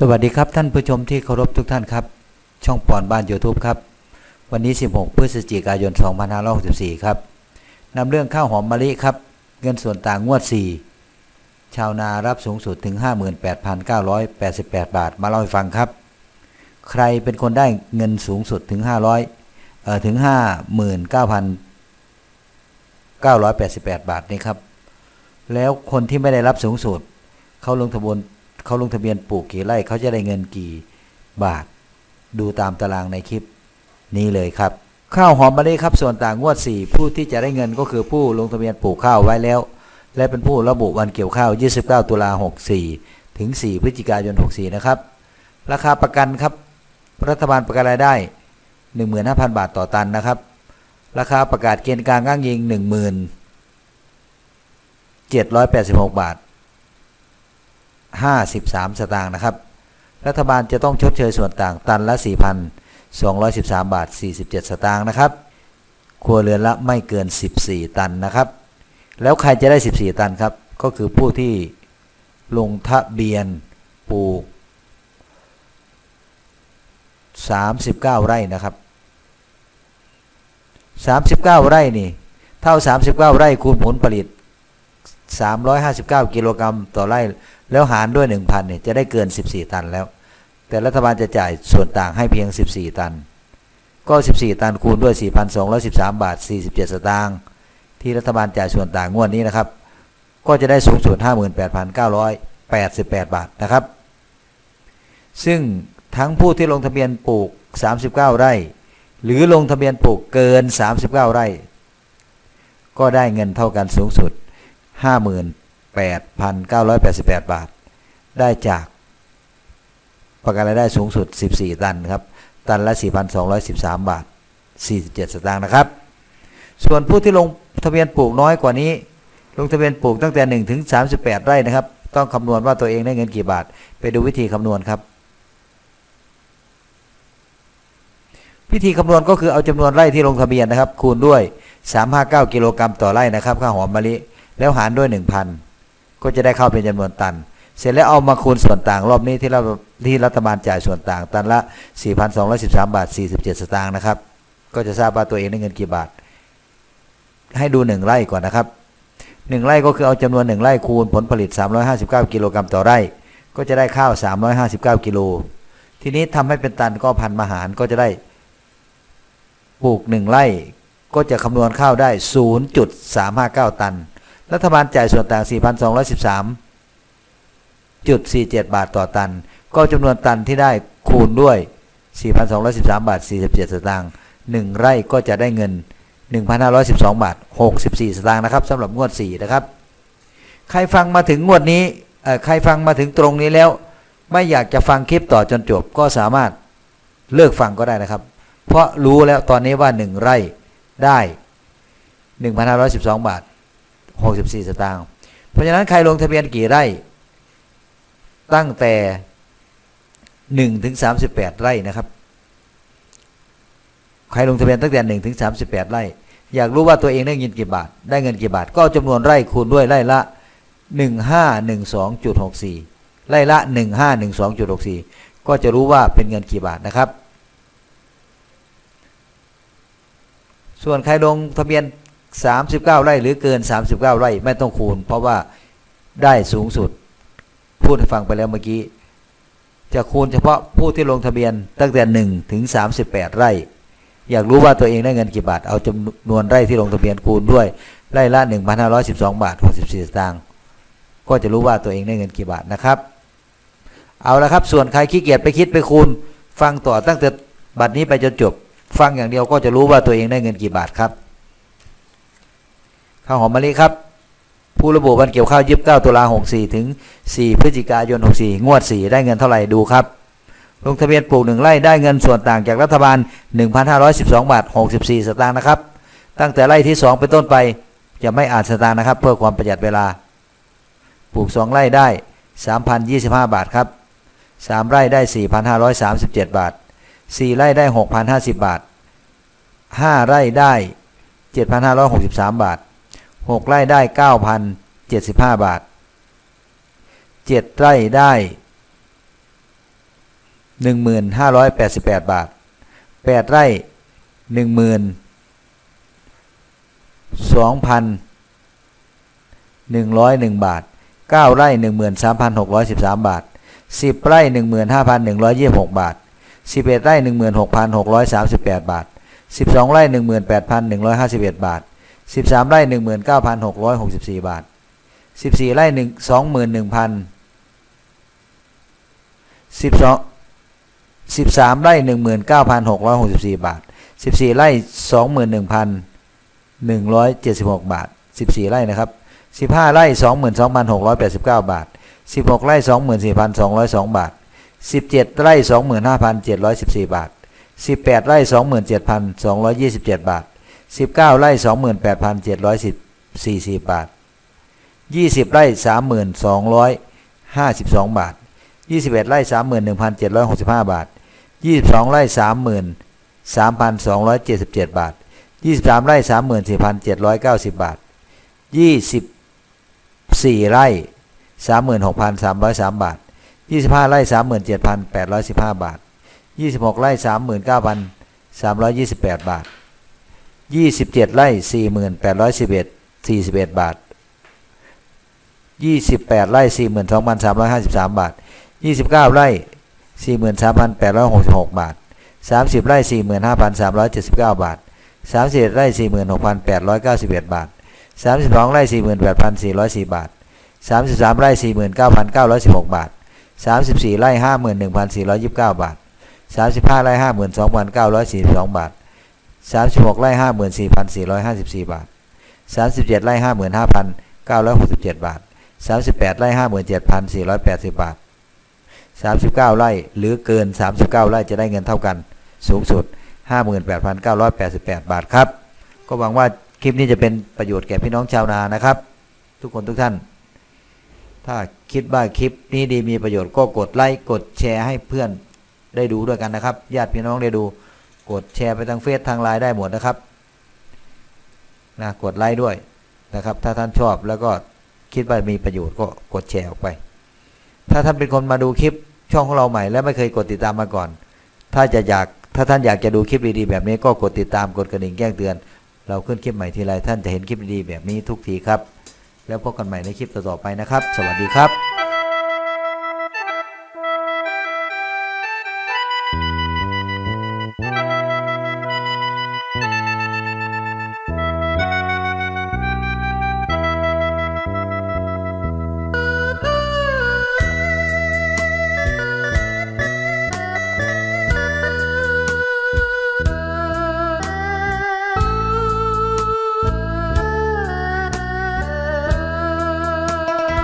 สวัสดีครับท่านผู้ชมที่เคารพทุกท่านครับ ช่องปอนบ้าน YouTube ครับ วันนี้ 16 พฤศจิกายน 2564 ครับนำเรื่องข้าวหอมมะลิครับ เงินส่วนต่างงวด 4 ชาวนารับสูงสุดถึง 58,988 บาท มาเล่าให้ฟังครับ ใครเป็นคนได้เงินสูงสุดถึง 500เอ่อถึง 59,988 บาทนี่ครับ แล้วคนที่ไม่ได้รับสูงสุดเขาลงทะเบียน เขาลงทะเบียนปลูกกี่ไร่เขาจะได้เงินกี่บาท ดูตามตารางในคลิป นี้เลยครับ ข้าวหอมมะลิครับส่วนต่างงวด 4 ผู้ที่จะได้เงินก็คือผู้ลงทะเบียนปลูกข้าวไว้แล้ว และเป็นผู้ระบุวันเกี่ยวข้าว 29 ตุลา64 ถึง 4 พฤศจิกายน 64 นะครับ ราคาประกันครับ รัฐบาลประกันรายได้ 15,000 บาทต่อตันนะครับ ราคาประกาศเกณฑ์กลางอ้างยิง1786 บาท 53 สตางค์นะครับ รัฐบาลจะต้องชดเชยส่วนต่างตันละ 4,213 บาท 47 สตางค์นะครับ ครัวเรือนละไม่เกิน 14 ตันนะครับ แล้วใครจะได้ 14 ตันครับ ก็คือผู้ที่ลงทะเบียนปลูก 39 ไร่นะครับ 39 ไร่นี่ เท่า 39 ไร่คูณผลผลิต 359 กิโลกรัมต่อไร่ แล้วหารด้วย1,000เนี่ยจะได้เกิน 14 ตันแล้ว แต่รัฐบาลจะจ่ายส่วนต่างให้เพียง 14 ตัน ก็ 14 ตันคูณด้วย 4,213 บาท 47 สตางค์ที่รัฐบาลจ่ายส่วนต่างงวดนี้นะครับ ก็จะได้สูงสุด 58,988 บาทนะครับ ซึ่งทั้งผู้ที่ลงทะเบียนปลูก 39 ไร่ หรือลงทะเบียนปลูกเกิน 39 ไร่ ก็ได้เงินเท่ากันสูงสุด 8,988 บาท ได้จากประกันรายได้สูงสุด 14 ตันครับ ตันละ 4,213 บาท 47 สตางค์นะครับ ส่วนผู้ที่ลงทะเบียนปลูกน้อยกว่านี้ ลงทะเบียนปลูกตั้งแต่ 1 ถึง 38 ไร่นะครับ ต้องคำนวณว่าตัวเองได้เงินกี่บาท ไปดูวิธีคำนวณครับ วิธีคำนวณก็คือเอาจำนวนไร่ที่ลงทะเบียนนะครับ คูณด้วย 359 กิโลกรัมต่อไร่นะครับ ข้าวหอมมะลิ แล้วหารด้วย 1,000 ก็จะได้เข้าเป็นจำนวนตัน เสร็จแล้วเอามาคูณส่วนต่างรอบนี้ที่เราที่รัฐบาลจ่ายส่วนต่าง ตันละ 4,213 บาท 47 สตางค์นะครับ ก็จะทราบว่าตัวเองได้เงินกี่บาท ให้ดู 1 ไร่ก่อนนะครับ 1 ไร่ก็คือเอาจำนวน 1 ไร่คูณผลผลิต 359 กิโลกรัมต่อไร่ ก็จะได้ข้าว 359 กิโล ทีนี้ทำให้เป็นตันก็พันมาหารก็จะได้ปลูก 1 ไร่ก็จะคำนวณข้าวได้ 0.359 ตัน รัฐบาลจ่ายส่วนต่าง 4,213.47 บาทต่อตัน ก็จำนวนตันที่ได้คูณด้วย 4,213 บาท 47 สตางค์1ไร่ก็จะได้เงิน 1,512 บาท 64 สตางค์นะครับสำหรับงวด 4 นะครับ ใครฟังมาถึงงวดนี้ใครฟังมาถึงตรงนี้แล้ว ไม่อยากจะฟังคลิปต่อจนจบก็สามารถเลิกฟังก็ได้นะครับ เพราะรู้แล้วตอนนี้ว่า 1 ไร่ได้ 1,512 บาท 64 สตางค์เพราะฉะนั้นใครลงทะเบียนกี่ไร่ ตั้งแต่1ถึง38 ไร่นะครับ ใครลงทะเบียนตั้งแต่1ถึง38 ไร่ อยากรู้ว่าตัวเองได้เงินกี่บาท ได้เงินกี่บาท ก็จำนวนไร่คูณด้วยไร่ละ 1512.64 ไร่ละ 1512.64 ก็จะรู้ว่าเป็นเงินกี่บาทนะครับ ส่วนใครลงทะเบียน 39 ไร่หรือเกิน 39 ไร่ไม่ต้องคูณ เพราะว่าได้สูงสุด พูดให้ฟังไปแล้วเมื่อกี้ จะคูณเฉพาะผู้ที่ลงทะเบียนตั้งแต่ 1 ถึง 38 ไร่ อยากรู้ว่าตัวเองได้เงินกี่บาท เอาจำนวนไร่ที่ลงทะเบียนคูณด้วย ไร่ละ 1,512 บาท 64 สตางค์ก็จะรู้ว่าตัวเองได้เงินกี่บาทนะครับ เอาละครับ ส่วนใครขี้เกียจไปคิดไปคูณ ฟังต่อตั้งแต่บัดนี้ไปจนจบ ฟังอย่างเดียวก็จะรู้ว่าตัวเองได้เงินกี่บาทครับ ข้าวหอมมะลิครับ ผู้ระบุวันเกี่ยวข้าว29ตุลา64ถึง4พฤศจิกายน64งวด4ได้เงินเท่าไหร่ดูครับ ลงทะเบียนปลูก1ไร่ได้เงินส่วนต่างจากรัฐบาล 1,512บาท64 สตางค์นะครับ ตั้งแต่ไร่ที่ 2 เป็นต้นไปจะไม่อ่านสตางค์นะครับ เพื่อความประหยัดเวลา ปลูก 2 ไร่ได้ 3,025 บาทครับ3ไร่ได้ 4,537 บาท 4 ไร่ได้ 6,050 บาท 5 ไร่ได้ 7,563 บาท 6 ไร่ได้ 9,075 บาท 7 ไร่ได้หนึ่งหมื่นห้าร้อยแปดสิบแปดบาทแปดไร่หนึ่งหมื่นสองพันหนึ่งร้อยหนึ่งบาทเก้าไร่หนึ่งหมื่นสามพันหกร้อยสิบสามบาทสิบไร่หนึ่งหมื่นห้าพันหนึ่งร้อยยี่สิบหกบาทสิบเอ็ดไร่หนึ่งหมื่นหกพันหกร้อยสามสิบแปดบาทสิบสองไร่หนึ่งหมื่นแปดพันหนึ่งร้อยห้าสิบเอ็ดบาท สิบสามไร่หนึ่งหมื่นเก้าพันหกร้อยหกสิบสี่บาทสิบสี่ไร่หนึ่งสองหมื่นหนึ่งพันสิบสองสิบสามไร่หนึ่งหมื่นเก้าพันหกร้อยหกสิบสี่บาทสิบสี่ไร่สองหมื่นหนึ่งพันหนึ่งร้อยเจ็ดสิบหกบาทสิบสี่ไร่นะครับสิบห้าไร่สองหมื่นสองพันหกร้อยแปดสิบเก้าบาทสิบหกไร่สองหมื่นสี่พันสองร้อยสองบาทสิบเจ็ดไร่สองหมื่นห้าพันเจ็ดร้อยสิบสี่บาทสิบแปดไร่สองหมื่นเจ็ดพันสองร้อยยี่สิบเจ็ดบาท สิบเก้าไร่สองหมื่นแปดพันเจ็ดร้อยสิบสี่สิบบาทยี่สิบไร่สามหมื่นสองร้อยห้าสิบสองบาทยี่สิบเอ็ดไร่สามหมื่นหนึ่งพันเจ็ดร้อยหกสิบห้าบาทยี่สิบสองไร่สามหมื่นสามพันสองร้อยเจ็ดสิบเจ็ดบาทยี่สิบสามไร่สามหมื่นสี่พันเจ็ดร้อยเก้าสิบบาทยี่สิบสี่ไร่สามหมื่นหกพันสามร้อยสามบาทยี่สิบห้าไร่สามหมื่นเจ็ดพันแปดร้อยสิบห้าบาทยี่สิบหกไร่สามหมื่นเก้าพันสามร้อยยี่สิบแปดบาท ยี่สิบเจ็ดไร่สี่หมื่นแปดร้อยสิบเอ็ดสี่สิบเอ็ดบาทยี่สิบแปดไร่สี่หมื่นสองพันสามร้อยห้าสิบสามบาทยี่สิบเก้าไร่สี่หมื่นสามพันแปดร้อยหกสิบหกบาทสามสิบไร่สี่หมื่นห้าพันสามร้อยเจ็ดสิบเก้าบาทสามสิบไร่สี่หมื่นหกพันแปดร้อยเก้าสิบาทสามสิบสองไร่สี่หมื่นแปดพันสี่ร้อยสี่บาทสามสิบสามไร่สี่หมื่นเก้าพันเก้าร้อยสิบหกบาทสามสิบสี่ไร่ห้าหมื่นหนึ่งพันสี่ร้อยยี่สิบเก้าบาทสามสิบห้าไร่ห้าหมื่นสองพันเก้าร้อยสี่สิบสองบาท สามสิบหกไร่ห้าหมื่นสี่พันสี่ร้อยห้าสิบสี่บาทสามสิบเจ็ดไร่ห้าหมื่นห้าพันเก้าร้อยหกสิบเจ็ดบาทสามสิบแปดไร่ห้าหมื่นเจ็ดพันสี่ร้อยแปดสิบบาทสามสิบเก้าไร่หรือเกินสามสิบเก้าไร่จะได้เงินเท่ากันสูงสุดห้าหมื่นแปดพันเก้าร้อยแปดสิบแปดบาทครับ ก็หวังว่าคลิปนี้จะเป็นประโยชน์แก่พี่น้องชาวนานะครับ ทุกคนทุกท่าน ถ้าคิดว่าคลิปนี้ดีมีประโยชน์ก็กดไลค์กดแชร์ให้เพื่อนได้ดูด้วยกันนะครับ ญาติพี่น้องได้ดู กดแชร์ไปทางเฟซทางไลน์ได้หมดนะครับนะกดไลค์ด้วยนะครับ ถ้าท่านชอบแล้วก็คิดว่ามีประโยชน์ก็กดแชร์ออกไป ถ้าท่านเป็นคนมาดูคลิปช่องของเราใหม่ และไม่เคยกดติดตามมาก่อน ถ้าจะอยากถ้าท่านอยากจะดูคลิปดีๆแบบนี้ก็กดติดตามกดกระดิ่งแจ้งเตือน เราขึ้นคลิปใหม่ทีไรท่านจะเห็นคลิปดีๆแบบนี้ทุกทีครับ แล้วพบกันใหม่ในคลิปต่อๆไปนะครับ สวัสดีครับ